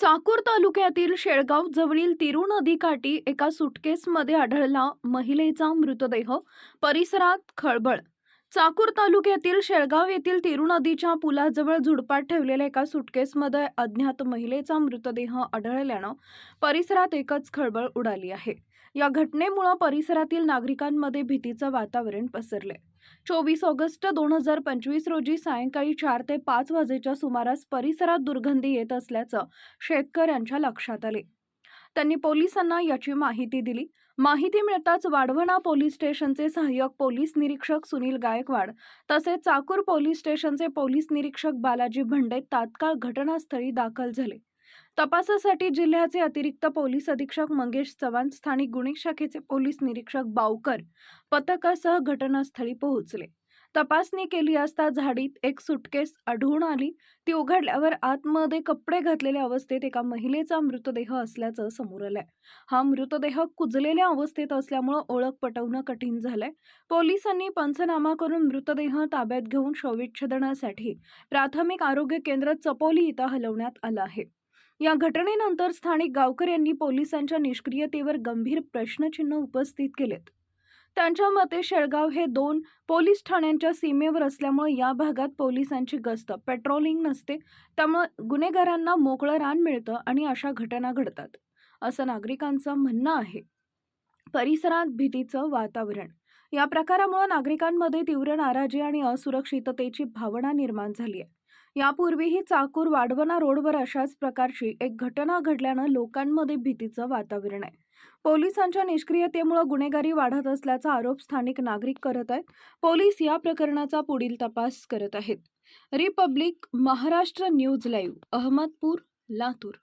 चाकूर तालुक्यातील शेळगाव जवळील तिरू नदीकाठी एका सुटकेसमध्ये आढळला महिलेचा मृतदेह. परिसरात खळबळ. चाकूर तालुक्यातील शेळगाव येथील तिरू नदीच्या पुलाजवळ झुडपात ठेवलेल्या एका सुटकेसमध्ये अज्ञात महिलेचा मृतदेह आढळल्यानं परिसरात एकच खळबळ उडाली आहे. या घटनेमुळे परिसरातील नागरिकांमध्ये भीतीचं वातावरण पसरले चोवीस ऑगस्ट दोन हजार पंचवीस रोजी सायंकाळी चार ते पाच वाजेच्या सुमारास परिसरात दुर्गंधी येत असल्याचं शेतकऱ्यांच्या लक्षात आले. त्यांनी पोलिसांना याची माहिती दिली. माहिती मिळताच वाढवणा पोलीस स्टेशनचे सहाय्यक पोलीस निरीक्षक सुनील गायकवाड तसेच चाकूर पोलीस स्टेशनचे पोलीस निरीक्षक बालाजी भंडे तात्काळ घटनास्थळी दाखल झाले. तपासासाठी जिल्ह्याचे अतिरिक्त पोलीस अधीक्षक मंगेश चव्हाण स्थानिक गुन्हे शाखेचे पोलीस निरीक्षक बावकर पथकासह घटनास्थळी पोहोचले. तपासणी केली असता झाडीत एक सुटकेस आढळून आली. ती उघडल्यावर आतमध्ये कपडे घातलेल्या अवस्थेत एका महिलेचा मृतदेह असल्याचं समोर आलंय. हा मृतदेह कुजलेल्या अवस्थेत असल्यामुळं ओळख पटवणं कठीण झालंय. पोलिसांनी पंचनामा करून मृतदेह ताब्यात घेऊन शवविच्छेदनासाठी प्राथमिक आरोग्य केंद्र चपोली इथं हलवण्यात आलं आहे. या घटनेनंतर स्थानिक गावकऱ्यांनी पोलिसांच्या निष्क्रियतेवर गंभीर प्रश्नचिन्ह उपस्थित केलेत. त्यांच्या मते शेळगाव हे दोन पोलीस ठाण्यांच्या सीमेवर असल्यामुळे या भागात पोलिसांची गस्त पेट्रोलिंग नसते त्यामुळे गुन्हेगारांना मोकळं रान मिळतं आणि अशा घटना घडतात. असं नागरिकांचं म्हणणं आहे. परिसरात भीतीचं वातावरण. या प्रकारामुळे नागरिकांमध्ये तीव्र नाराजी आणि असुरक्षिततेची भावना निर्माण झाली आहे. यापूर्वीही चाकूर वाढवणा रोडवर अशाच प्रकारची एक घटना घडल्यानं लोकांमध्ये भीतीचं वातावरण आहे. पोलिसांच्या निष्क्रियतेमुळे गुन्हेगारी वाढत असल्याचा आरोप स्थानिक नागरिक करत आहेत. पोलीस या प्रकरणाचा पुढील तपास करत आहेत. Republic Maharashtra news live Ahmedpur Latur.